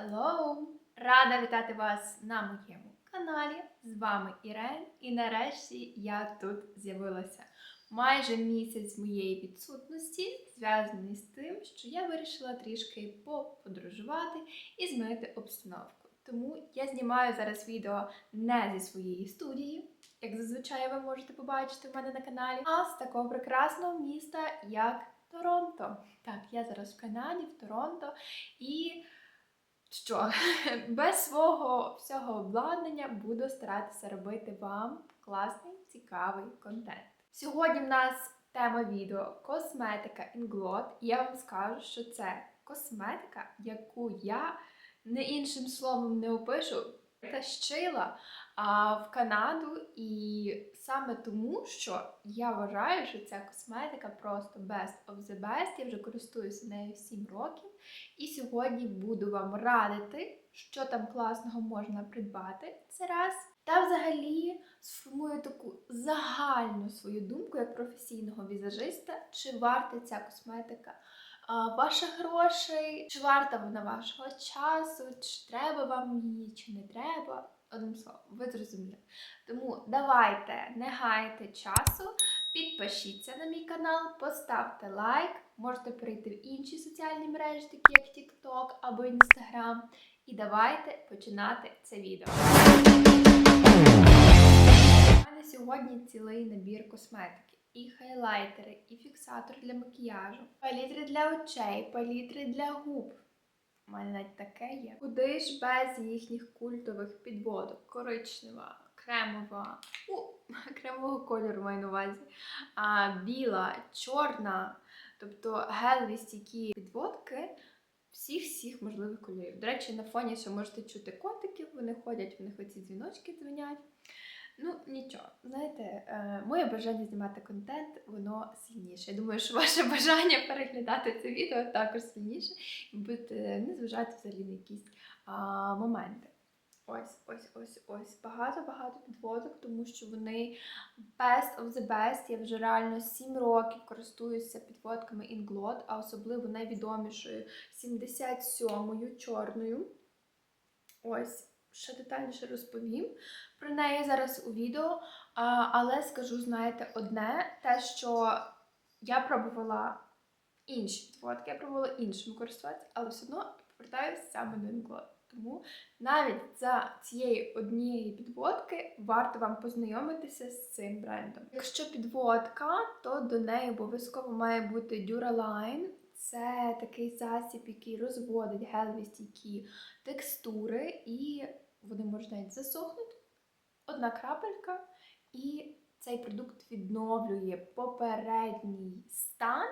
Hello! Рада вітати вас на моєму каналі. З вами Ірен, і нарешті я тут з'явилася. Майже місяць моєї відсутності зв'язаний з тим, що я вирішила трішки поподорожувати і змінити обстановку. Тому я знімаю зараз відео не зі своєї студії, як зазвичай ви можете побачити в мене на каналі, а з такого прекрасного міста, як Торонто. Так, я зараз в Канаді, в Торонто, і що без свого всього обладнання буду старатися робити вам класний, цікавий контент. Сьогодні в нас тема відео косметика інглот, І я вам скажу, що це косметика, яку я не іншим словом не опишу. Тащила а, в Канаду, і саме тому, що я вважаю, що ця косметика просто best of the best. Я вже користуюся нею 7 років. І сьогодні буду вам радити, що там класного можна придбати. Це раз. Та взагалі сформую таку загальну свою думку як професійного візажиста, чи варта ця косметика ваших грошей, чи варта вона вашого часу, чи треба вам її, чи не треба. Одним словом, ви зрозуміли. Тому давайте не гайте часу, підпишіться на мій канал, поставте лайк, можете перейти в інші соціальні мережі, такі як TikTok або Instagram. І давайте починати це відео. У мене сьогодні цілий набір косметики. І хайлайтери, і фіксатор для макіяжу, палітри для очей, палітри для губ. У мене навіть таке є. Куди ж без їхніх культових підводок? Коричнева, кремова, у, кремового кольору маю на увазі, а, біла, чорна, тобто гелеві стійкі підводки всіх-всіх можливих кольорів. До речі, на фоні ще можете чути котиків, вони ходять, в них оці дзвіночки дзвонять. Ну, нічого, знаєте, е, моє бажання знімати контент, воно сильніше. Я думаю, що ваше бажання переглядати це відео також сильніше і будете не зважати взагалі на якісь а, моменти. Ось, ось, ось, ось. Багато-багато підводок, тому що вони best of the best. Я вже реально 7 років користуюся підводками Inglot, а особливо найвідомішою 77-ю чорною. Ось ще детальніше розповім про неї зараз у відео. Але скажу, знаєте, одне, те, що я пробувала інші підводки, я пробувала іншими користуватися, але все одно повертаюся саме до Inglot. Тому навіть за цієї однієї підводки варто вам познайомитися з цим брендом. Якщо підводка, то до неї обов'язково має бути Duraline. Це такий засіб, який розводить гелеві стійкі текстури, і вони можуть навіть засохнути. Одна крапелька, і цей продукт відновлює попередній стан.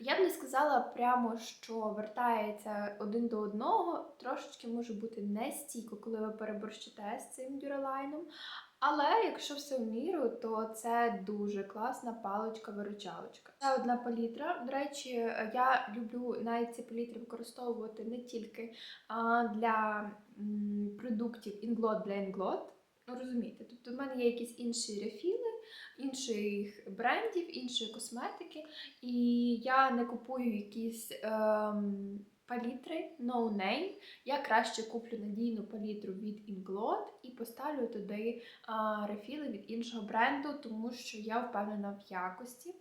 Я б не сказала прямо, що вертається один до одного, трошечки може бути нестійко, коли ви переборщите з цим дюралайном. Але якщо все в міру, то це дуже класна паличка-виручалочка. Це одна палітра. До речі, я люблю навіть ці палітри використовувати не тільки для продуктів Inglot для Inglot. Ну, розумієте, тобто в мене є якісь інші рефіли, інших брендів, іншої косметики, і я не купую якісь ем, палітри no name. Я краще куплю надійну палітру від Inglot і поставлю туди а, рефіли від іншого бренду, тому що я впевнена в якості.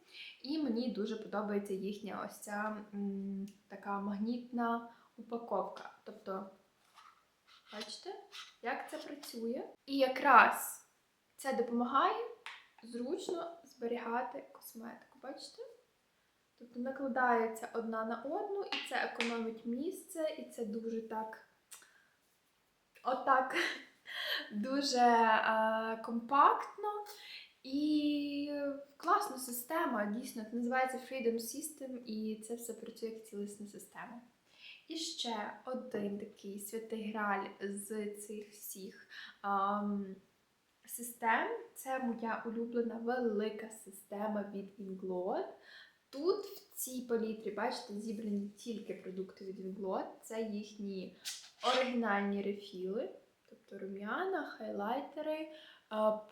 І мені дуже подобається їхня ось ця м, така магнітна упаковка. Тобто, бачите, як це працює? І якраз це допомагає зручно зберігати косметику. Бачите? Тобто накладається одна на одну, і це економить місце, і це дуже так. Отак. Дуже е, компактно і класна система. Дійсно, це називається Freedom System, і це все працює як цілісна система. І ще один такий святий граль з цих всіх ем, систем це моя улюблена велика система від Inglot. Тут в цій палітрі, бачите, зібрані тільки продукти від Inglot. Це їхні оригінальні рефіли, тобто рум'яна, хайлайтери,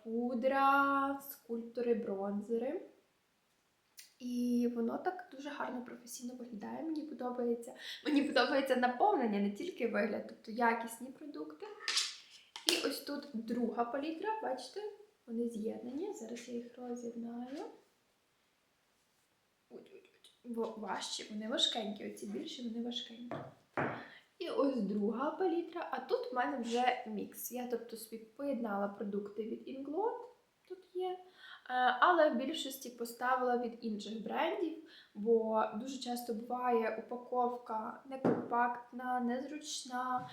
пудра, скульптори, бронзери. І воно так дуже гарно професійно виглядає. Мені подобається. Мені подобається наповнення, не тільки вигляд, тобто якісні продукти. І ось тут друга палітра, бачите, вони з'єднані. Зараз я їх роз'єднаю. Важчі, вони важкенькі, оці більші, вони важкенькі. І ось друга палітра, а тут в мене вже мікс. Я тобто собі поєднала продукти від Inglot, тут є. Е, Але в більшості поставила від інших брендів, бо дуже часто буває упаковка некомпактна, незручна,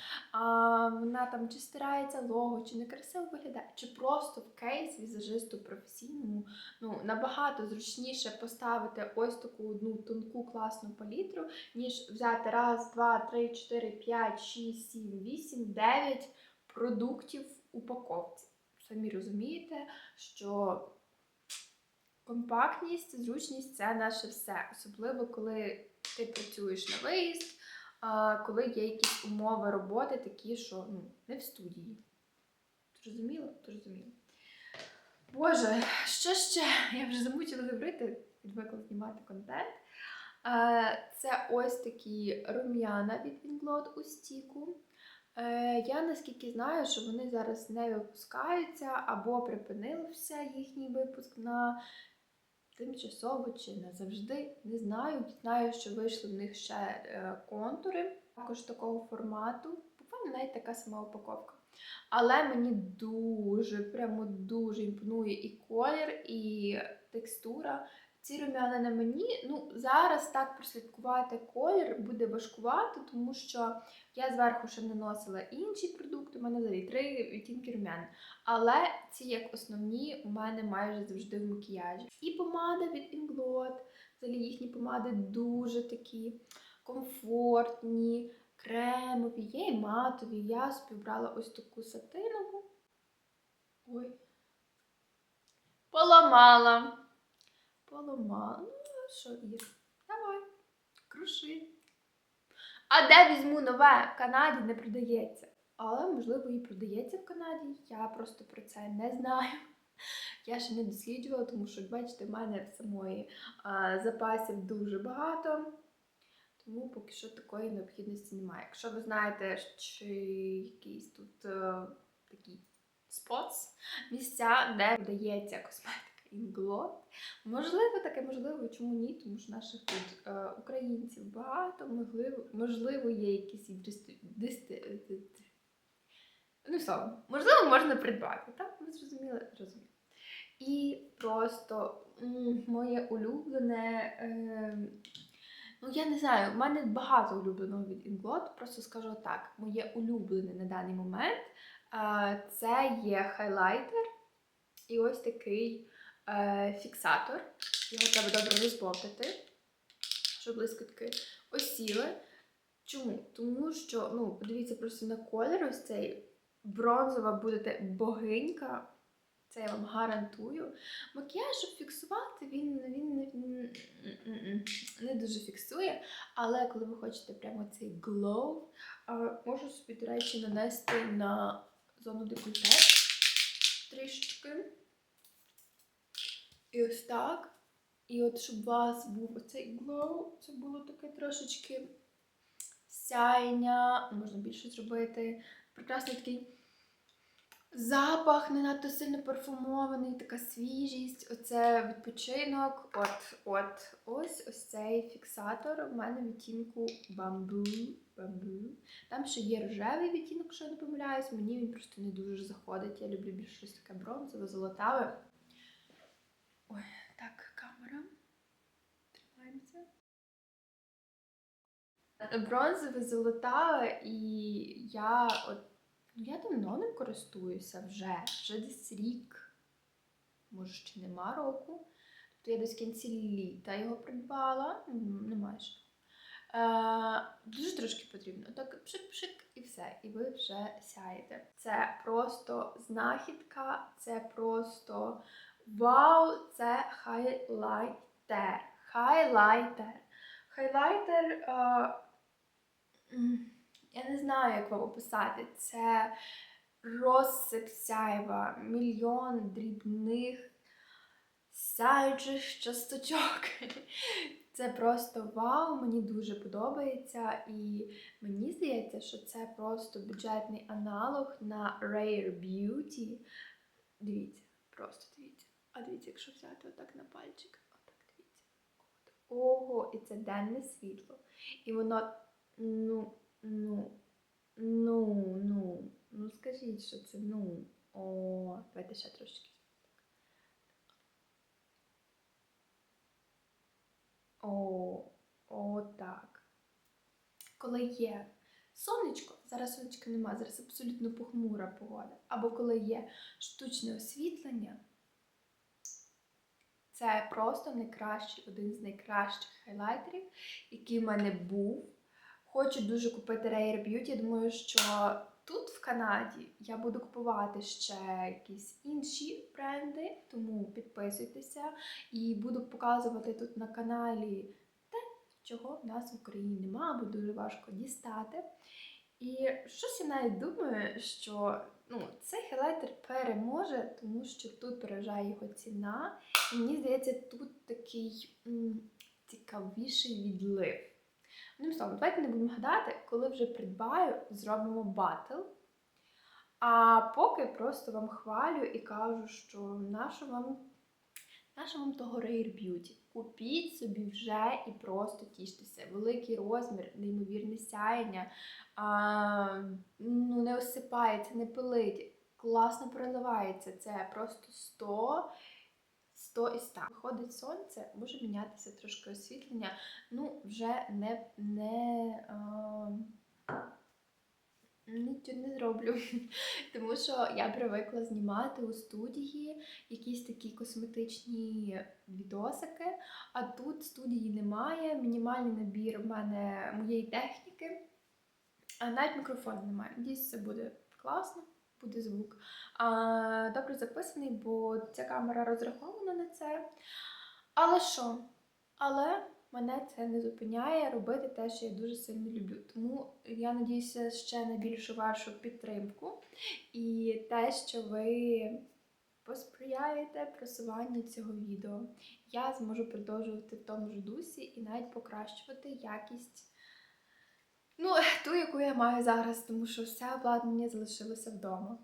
вона там чи стирається лого, чи некрасиво виглядає, чи просто в кейс візажисту професійному ну, набагато зручніше поставити ось таку одну тонку класну палітру, ніж взяти раз, два, три, чотири, п'ять, шість, сім, вісім, дев'ять продуктів в упаковці. Самі розумієте, що компактність, зручність це наше все. Особливо, коли ти працюєш на виїзд, коли є якісь умови роботи, такі, що ну, не в студії. Зрозуміло? Зрозуміло. Боже, що ще? Я вже замучила говорити, відвикла знімати контент. Це ось такі рум'яна від Inglot у стіку. Е, Я наскільки знаю, що вони зараз не випускаються або припинився їхній випуск на тимчасово чи назавжди. Не знаю. Знаю, що вийшли в них ще е, контури, також такого формату. Буквально навіть така сама упаковка. Але мені дуже, прямо дуже імпонує і колір, і текстура. Ці рум'яна на мені, ну зараз так прослідкувати колір буде важкувато, тому що я зверху ще наносила інші продукти, у мене взагалі три відтінки рум'ян. Але ці як основні у мене майже завжди в макіяжі. І помада від Inglot, взагалі їхні помади дуже такі комфортні, кремові, є і матові. Я собі брала ось таку сатинову. Ой. Поламала. Поламала. Ну, що, Ір? Давай, круши. А де візьму нове? В Канаді не продається. Але, можливо, і продається в Канаді. Я просто про це не знаю. Я ще не досліджувала, тому що, бачите, в мене в самої а, запасів дуже багато. Тому поки що такої необхідності немає. Якщо ви знаєте, чи якийсь тут е, такі спотс, місця, де продається косметика Inglot, можливо, таке можливо, чому ні? Тому що наших тут е, українців багато, можливо, можливо, є якісь дисти, дисти, Ну, словом, можливо, можна придбати, так? Ви зрозуміли? Розумію. І просто м, моє улюблене. Е, ну, я не знаю, в мене багато улюбленого від Inglot, просто скажу так: моє улюблене на даний момент е, це є хайлайтер і ось такий е, фіксатор. Його треба добре розбовтати, щоб блискотки осіли. Чому? Тому що, ну, подивіться просто на колір ось цей бронзова будете богинька. Це я вам гарантую. Макіяж, щоб фіксувати, він, він не, не дуже фіксує. Але коли ви хочете прямо цей glow, можу собі, до речі, нанести на зону декольте трішечки. І ось так. І от щоб у вас був оцей glow, це було таке трошечки сяєння, можна більше зробити. Прекрасний такий запах, не надто сильно парфумований, така свіжість, оце відпочинок. От, от, ось ось цей фіксатор. У мене відтінку бамбу. бамбу. Там ще є рожевий відтінок, якщо я не помиляюсь, мені він просто не дуже заходить. Я люблю більше щось таке бронзове, золотаве. Ой, так, камера. Тримаємося. Бронзове, золотаве, і я от Ну, я давно ним користуюся вже, вже десь рік, може ще нема року. Тобто я десь кінці літа його придбала, М, не. Е, дуже трошки потрібно. Так пшик-пшик і все, і ви вже сяєте. Це просто знахідка, це просто вау, це хайлайтер. Хайлайтер. Хайлайтер. Е, я не знаю, як вам описати. Це розсип сяйва, мільйон дрібних сяючих часточок. Це просто вау, мені дуже подобається, і мені здається, що це просто бюджетний аналог на Rare Beauty. Дивіться, просто. А дивіться, якщо взяти отак на пальчик, отак дивіться. От. Ого, і це денне світло. І воно, ну, ну, ну, ну, ну скажіть, що це ну. О, давайте ще трошки. О, о, так. Коли є сонечко, зараз сонечка немає, зараз абсолютно похмура погода. Або коли є штучне освітлення, це просто найкращий, один з найкращих хайлайтерів, який в мене був. Хочу дуже купити Rare Beauty. Я думаю, що тут, в Канаді, я буду купувати ще якісь інші бренди, тому підписуйтеся і буду показувати тут на каналі те, чого в нас в Україні нема, або дуже важко дістати. І щось я навіть думаю, що ну, цей хайлайтер переможе, тому що тут переважає його ціна. І мені здається, тут такий м, цікавіший відлив. Одним словом, давайте не будемо гадати, коли вже придбаю, зробимо батл. А поки просто вам хвалю і кажу, що нащо вам, нащо вам того Rare Beauty? Купіть собі вже і просто тіштеся. Великий розмір, неймовірне сяєння, а, ну, не осипається, не пилить, класно переливається. Це просто 100 100 і 100. Виходить сонце, може мінятися трошки освітлення. Ну, вже не не, а, нічого не зроблю. Тому що я привикла знімати у студії якісь такі косметичні відосики, а тут студії немає. Мінімальний набір в мене моєї техніки, а навіть мікрофону немає. Надіюсь, це буде класно буде звук. А, Добре записаний, бо ця камера розрахована на це. Але що? Але мене це не зупиняє робити те, що я дуже сильно люблю. Тому я надіюся ще на більшу вашу підтримку і те, що ви посприяєте просуванню цього відео. Я зможу продовжувати в тому ж дусі і навіть покращувати якість. Ну, ту, яку я маю зараз, тому що все обладнання залишилося вдома.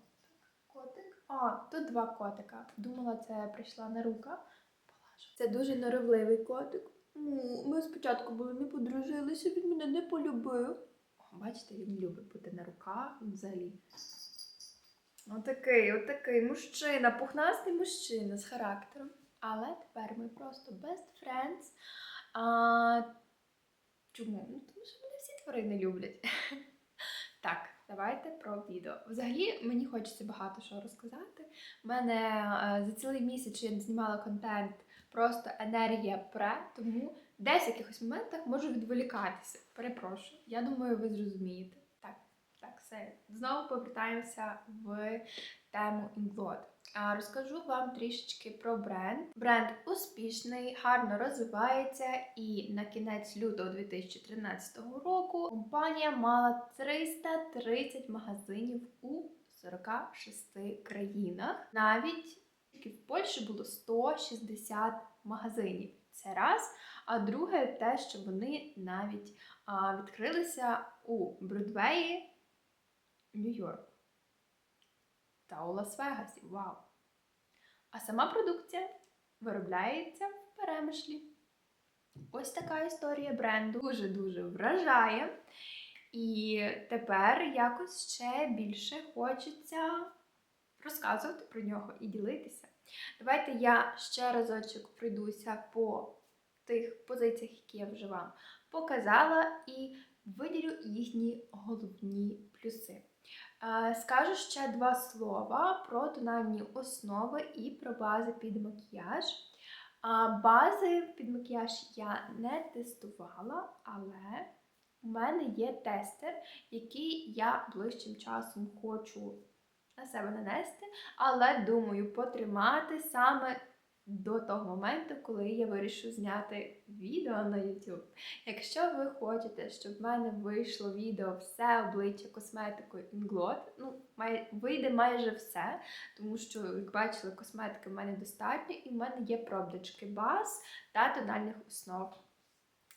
Котик. А, тут два котика. Думала, це прийшла на рука. Це дуже норовливий котик. Ну, Ми спочатку були не подружилися, він мене не полюбив. Бачите, він любить бути на руках взагалі. Отакий, отакий мужчина, пухнастий мужчина з характером. Але тепер ми просто best friends. А, Чому? Ну, тому що мене всі тварини люблять. Так, давайте про відео. Взагалі, мені хочеться багато що розказати. У мене е, за цілий місяць я знімала контент, просто енергія пре, тому десь в якихось моментах можу відволікатися. Перепрошую. Я думаю, ви зрозумієте. Так, так, все. Знову повертаємося в тему Інглот. Розкажу вам трішечки про бренд. Бренд успішний, гарно розвивається, і на кінець лютого 2013 року компанія мала 330 магазинів у 46 країнах. Навіть тільки в Польщі було 160 магазинів. Це раз. А друге, те, що вони навіть а, відкрилися у Бродвеї, Нью-Йорк та у Лас-Вегасі. Вау! А сама продукція виробляється в перемишлі. Ось така історія бренду дуже-дуже вражає. І тепер якось ще більше хочеться розказувати про нього і ділитися. Давайте я ще разочок пройдуся по тих позиціях, які я вже вам показала, і виділю їхні головні плюси. Скажу ще два слова про тональні основи і про бази під макіяж. Бази під макіяж я не тестувала, але у мене є тестер, який я ближчим часом хочу на себе нанести, але думаю потримати саме до того моменту, коли я вирішу зняти відео на YouTube. Якщо ви хочете, щоб в мене вийшло відео все обличчя косметикою Inglot, ну, май, вийде майже все, тому що, як бачили, косметики в мене достатньо, і в мене є пробнички баз та тональних основ.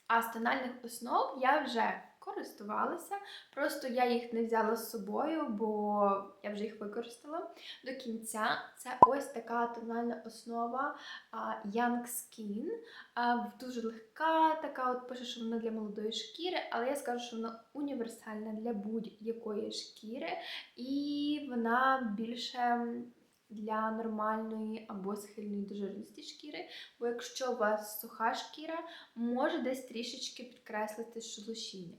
А з тональних основ я вже користувалася, просто я їх не взяла з собою, бо я вже їх використала до кінця. Це ось така тональна основа Young Skin. Дуже легка, така от пише, що вона для молодої шкіри, але я скажу, що вона універсальна для будь-якої шкіри, і вона більше. Для нормальної або схильної до жирності шкіри, бо якщо у вас суха шкіра, може десь трішечки підкреслити шелушіння.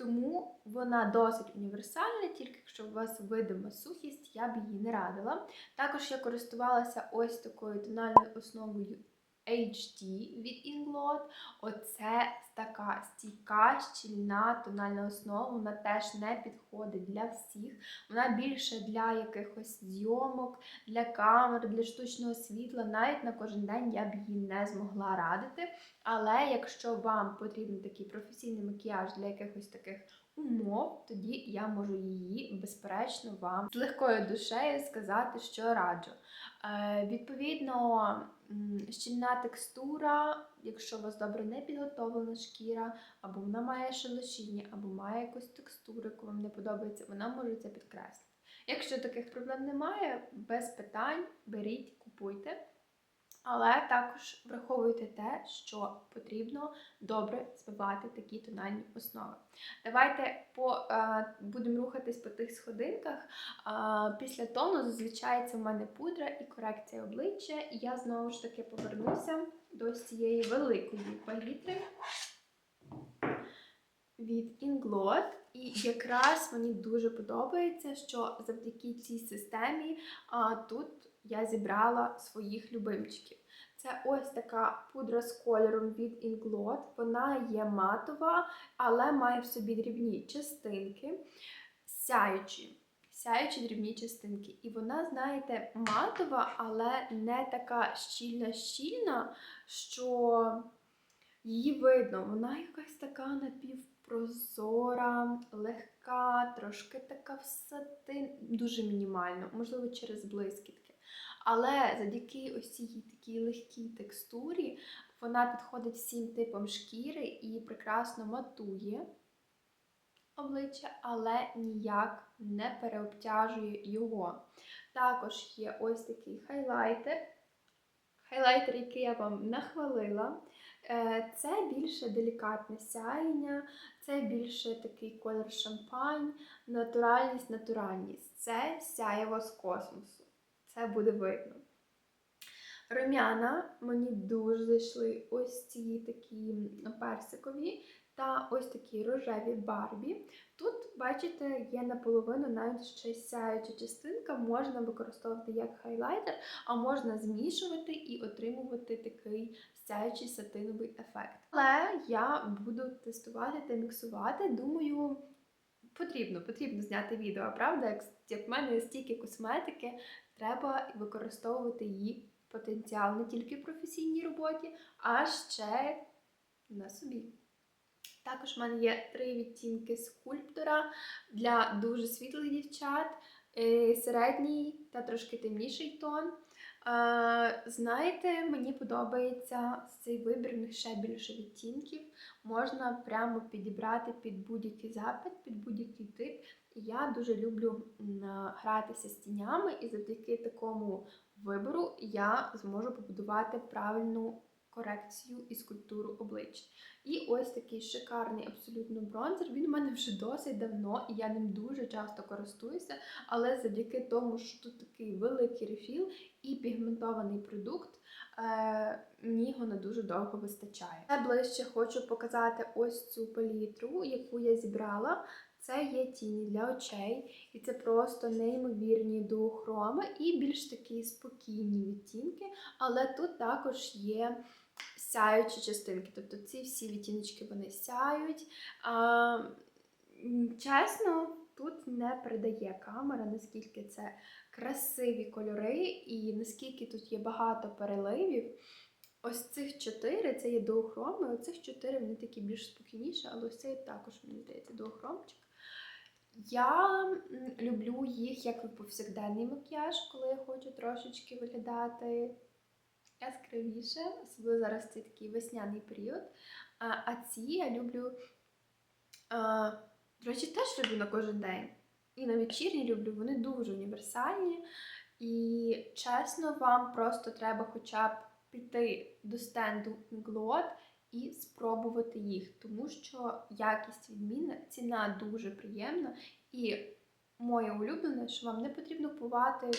Тому вона досить універсальна, тільки якщо у вас видима сухість, я б її не радила. Також я користувалася ось такою тональною основою HD від Inglot. Оце така стійка, щільна тональна основа, вона теж не підходить для всіх. Вона більше для якихось зйомок, для камер, для штучного світла. Навіть на кожен день я б її не змогла радити. Але якщо вам потрібен такий професійний макіяж для якихось таких умов, тоді я можу її, безперечно, вам з легкою душею сказати, що раджу. Е, відповідно, щільна текстура, якщо у вас добре не підготовлена шкіра, або вона має шелушіння, або має якусь текстуру, яку вам не подобається, вона може це підкреслити. Якщо таких проблем немає, без питань беріть, купуйте. Але також враховуйте те, що потрібно добре збивати такі тональні основи. Давайте по, е, будемо рухатись по тих сходинках. Е, після тону зазвичай це в мене пудра і корекція обличчя. І я знову ж таки повернуся до цієї великої палітри від Inglot. І якраз мені дуже подобається, що завдяки цій системі а, тут я зібрала своїх любимчиків. Це ось така пудра з кольором від Inglot. Вона є матова, але має в собі дрібні частинки, сяючі. Сяючі дрібні частинки. І вона, знаєте, матова, але не така щільна-щільна, що її видно. Вона якась така напівпрозора, легка, трошки така в сатин, дуже мінімально, можливо, через блискітки. Але завдяки ось цій такій легкій текстурі вона підходить всім типам шкіри і прекрасно матує обличчя, але ніяк не переобтяжує його. Також є ось такий хайлайтер. Хайлайтер, який я вам нахвалила. Е, Це більше делікатне сяєння, це більше такий колір шампань, натуральність, натуральність. Це сяєво з космосу. Це буде видно. Рум'яна мені дуже зайшли ось ці такі персикові та ось такі рожеві барбі. Тут, бачите, є наполовину навіть ще сяюча частинка, можна використовувати як хайлайтер, а можна змішувати і отримувати такий сяючий сатиновий ефект. Але я буду тестувати та міксувати. Думаю, потрібно потрібно зняти відео, правда? Як в мене стільки косметики, треба використовувати її потенціал не тільки в професійній роботі, а ще на собі. Також в мене є три відтінки скульптора для дуже світлих дівчат, е, середній та трошки темніший тон. Е, Знаєте, мені подобається цей вибір, ще більше відтінків. Можна прямо підібрати під будь-який запит, під будь-який тип. Я дуже люблю гратися з тінями, і завдяки такому вибору я зможу побудувати правильну корекцію і скульптуру обличчя. І ось такий шикарний абсолютно бронзер. Він у мене вже досить давно, і я ним дуже часто користуюся. Але завдяки тому, що тут такий великий рефіл і пігментований продукт, е, мені його не дуже довго вистачає. Я ближче хочу показати ось цю палітру, яку я зібрала. Це є тіні для очей, і це просто неймовірні дуохроми і більш такі спокійні відтінки, але тут також є сяючі частинки. Тобто ці всі відтіночки вони сяють. А, чесно, тут не передає камера, наскільки це красиві кольори, і наскільки тут є багато переливів. Ось цих чотири це є дуохроми, оцих чотири вони такі більш спокійніші, але ось цей також, мені здається, дуохромчик. Я люблю їх як повсякденний макіяж, коли я хочу трошечки виглядати яскравіше, особливо зараз це такий весняний період. А, а ці я люблю, а, до речі, теж люблю на кожен день. І на вечірні люблю, вони дуже універсальні. І чесно, вам просто треба хоча б піти до стенду Inglot і спробувати їх, тому що якість відмінна, ціна дуже приємна. І моє улюблене, що вам не потрібно купувати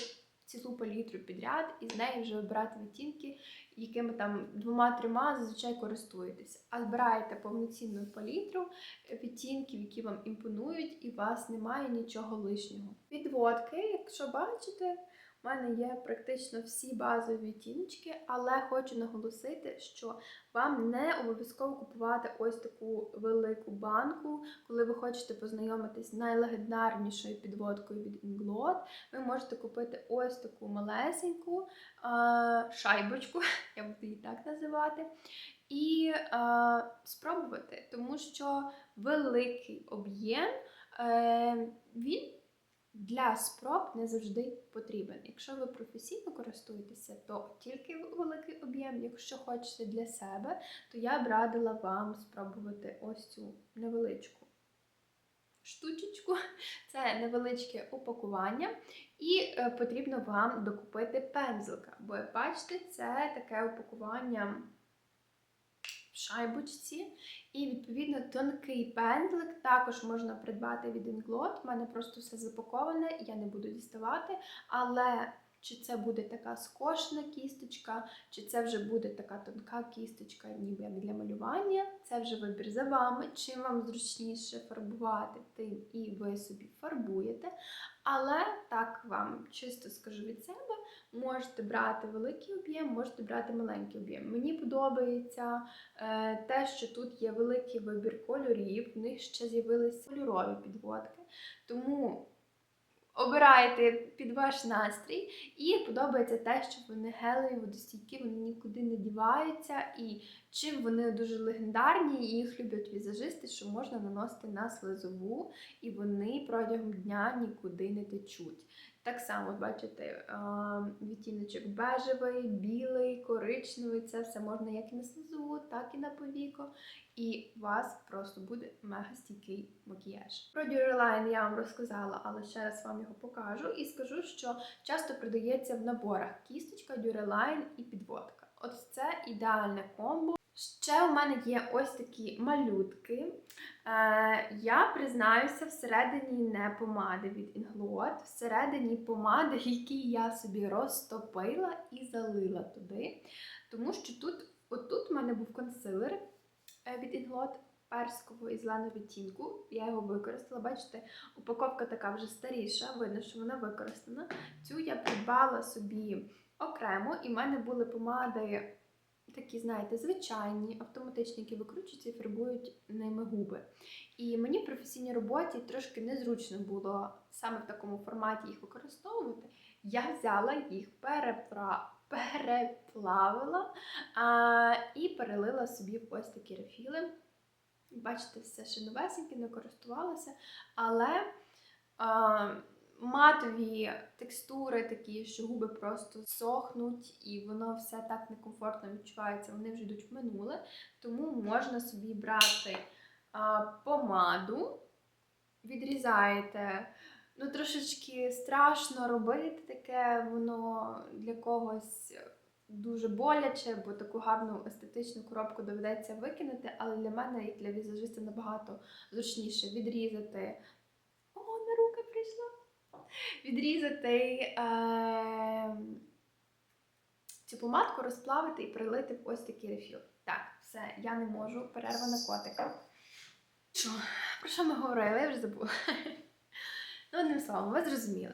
цілу палітру підряд і з неї вже вибирати відтінки, якими там двома-трьома зазвичай користуєтесь. А збираєте повноцінну палітру відтінків, які вам імпонують, і у вас немає нічого лишнього. Підводки, якщо бачите, у мене є практично всі базові відтіночки, але хочу наголосити, що вам не обов'язково купувати ось таку велику банку, коли ви хочете познайомитись з найлегендарнішою підводкою від Inglot. Ви можете купити ось таку малесеньку шайбочку, я буду її так називати, і а, спробувати, тому що великий об'єм е, він для спроб не завжди потрібен. Якщо ви професійно користуєтеся, то тільки великий об'єм. Якщо хочете для себе, то я б радила вам спробувати ось цю невеличку штучечку. Це невеличке упакування, і е, потрібно вам докупити пензлика. Бо, бачите, це таке упакування шайбочці. І, відповідно, тонкий пендлик також можна придбати від Inglot. У мене просто все запаковане, я не буду діставати. Але чи це буде така скошена кісточка, чи це вже буде така тонка кісточка, ніби як для малювання, це вже вибір за вами. Чим вам зручніше фарбувати, тим і ви собі фарбуєте. Але так вам чисто скажу від себе, можете брати великий об'єм, можете брати маленький об'єм. Мені подобається е, те, що тут є великий вибір кольорів, в них ще з'явилися кольорові підводки. Тому обирайте під ваш настрій. І подобається те, що вони гелеві, водостійкі, вони нікуди не діваються. І чим вони дуже легендарні, їх люблять візажисти, що можна наносити на слизову, і вони протягом дня нікуди не течуть. Так само, бачите, відтіночок бежевий, білий, коричневий це все можна як і на слизову, так і на повіко. І у вас просто буде мега стійкий макіяж. Про Duraline я вам розказала, але ще раз вам його покажу і скажу, що часто продається в наборах кісточка, Duraline і підводка. От це ідеальне комбо. Ще у мене є ось такі малютки. Е, я признаюся, всередині не помади від Inglot, всередині помади, які я собі розтопила і залила туди. Тому що тут, отут у мене був консилер е, від Inglot персикового і зеленого відтінку. Я його використала. Бачите, упаковка така вже старіша, видно, що вона використана. Цю я придбала собі окремо, і в мене були помади. Такі, знаєте, звичайні, автоматичні, які викручуються і фарбують ними губи. І мені в професійній роботі трошки незручно було саме в такому форматі їх використовувати. Я взяла їх, перепра... переплавила а, і перелила собі в ось такі рефіли. Бачите, все ще новесеньке, не користувалася, але. А, матові текстури такі, що губи просто сохнуть, і воно все так некомфортно відчувається, вони вже йдуть в минуле. Тому можна собі брати а, помаду, відрізаєте. Ну, трошечки страшно робити таке, воно для когось дуже боляче, бо таку гарну естетичну коробку доведеться викинути, але для мене, як для візажиста, набагато зручніше відрізати. О, на руки прийшла! Відрізати е, цю помадку, розплавити і прилити в ось такий рефіл. Так, все, я не можу. Перерва на котика. Що? Про що ми говорили? Я вже забула. Ну, одним словом, ви зрозуміли,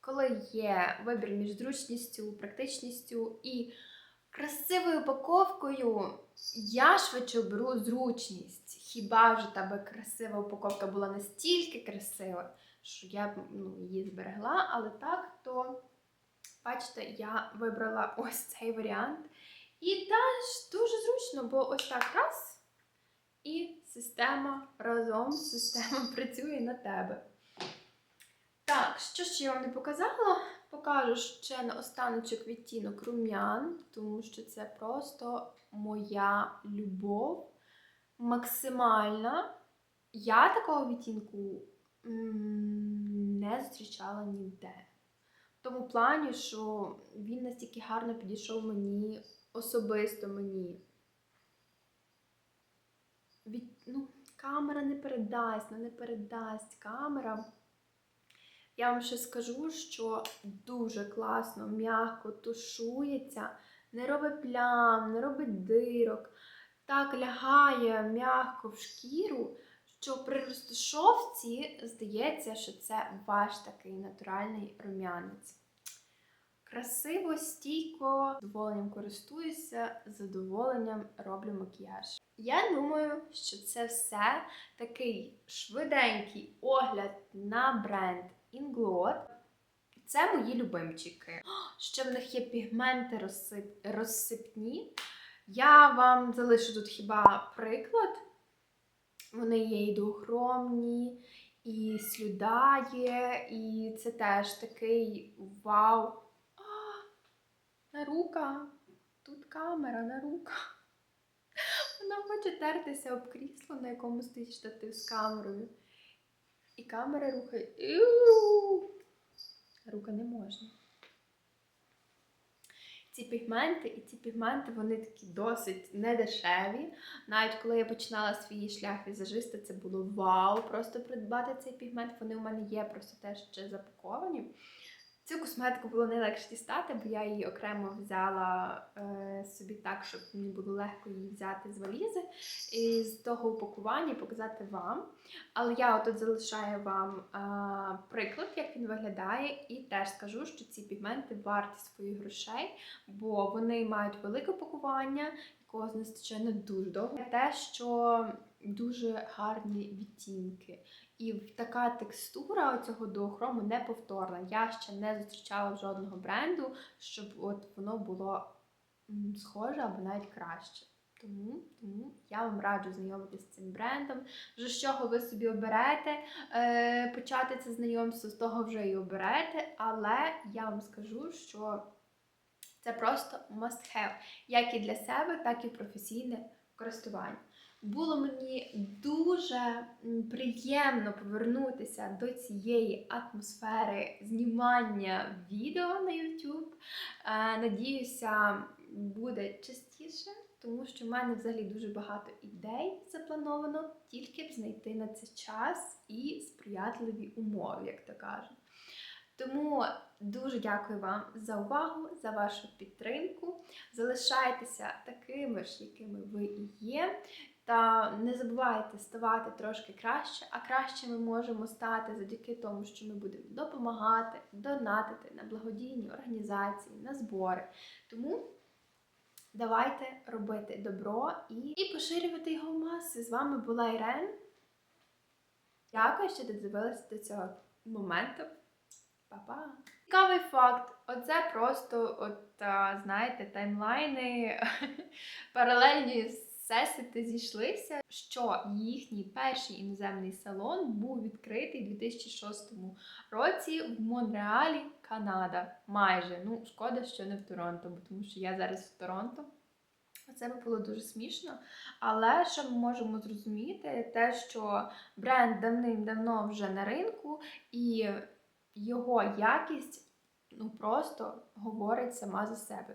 коли є вибір між зручністю, практичністю і красивою упаковкою, я швидше беру зручність. Хіба ж тебе красива упаковка була настільки красива, що я б ну, її зберегла, але так, то бачите, я вибрала ось цей варіант. І теж дуже зручно, бо ось так раз, і система разом система працює на тебе. Так, що ще я вам не показала? Покажу ще на останочок відтінок рум'ян, тому що це просто моя любов максимальна. Я такого відтінку не зустрічала ніде. В тому плані, що він настільки гарно підійшов мені, особисто мені. Від, ну, камера не передасть, ну не передасть камера. Я вам ще скажу, що дуже класно, м'яко тушується, не робить плям, не робить дирок, так лягає м'яко в шкіру, що при розташовці здається, що це ваш такий натуральний рум'янець. Красиво, стійко, задоволенням користуюся, задоволенням роблю макіяж. Я думаю, що це все такий швиденький огляд на бренд Inglot. Це мої любимчики. Ще в них є пігменти розсип... розсипні. Я вам залишу тут хіба приклад. Вони є і двохромні, і слюда є, і це теж такий вау. А, на рука. Тут камера на рука. Вона хоче тертися об крісло, на якому стоїть штатив з камерою. І камера рухає. Рука не можна. Ці пігменти, і ці пігменти вони такі досить недешеві. Навіть коли я починала свій шлях візажиста, це було вау! Просто придбати цей пігмент. Вони у мене є просто теж ще запаковані. Цю косметику було найлегше дістати, бо я її окремо взяла е, собі так, щоб мені було легко її взяти з валізи і з того упакування показати вам. Але я отут залишаю вам е, приклад, як він виглядає, і теж скажу, що ці пігменти варті своїх грошей, бо вони мають велике пакування, якого знестачає не дуже довго. Те, що дуже гарні відтінки. І така текстура цього дуохрому неповторна. Я ще не зустрічала жодного бренду, щоб от воно було схоже або навіть краще. Тому, тому я вам раджу знайомитися з цим брендом. Вже з чого ви собі оберете, е, почати це знайомство, з того вже і оберете. Але я вам скажу, що це просто must have, як і для себе, так і професійне користування. Було мені дуже приємно повернутися до цієї атмосфери знімання відео на YouTube. Е, Надіюся, буде частіше, тому що в мене взагалі дуже багато ідей заплановано, тільки б знайти на це час і сприятливі умови, як то кажуть. Тому дуже дякую вам за увагу, за вашу підтримку. Залишайтеся такими ж, якими ви і є. Та не забувайте ставати трошки краще, а краще ми можемо стати завдяки тому, що ми будемо допомагати, донатити на благодійні організації, на збори. Тому давайте робити добро і, і поширювати його в маси. З вами була Ірен. Дякую, що додивилися до цього моменту. Па-па! Цікавий факт. Оце просто, от, знаєте, таймлайни паралельні всесвіти зійшлися, що їхній перший іноземний салон був відкритий у 2006 році в Монреалі, Канада. Майже. Ну, шкода, що не в Торонто, бо тому що я зараз в Торонто. Це було дуже смішно. Але що ми можемо зрозуміти, те, що бренд давним-давно вже на ринку, і його якість ну, просто говорить сама за себе.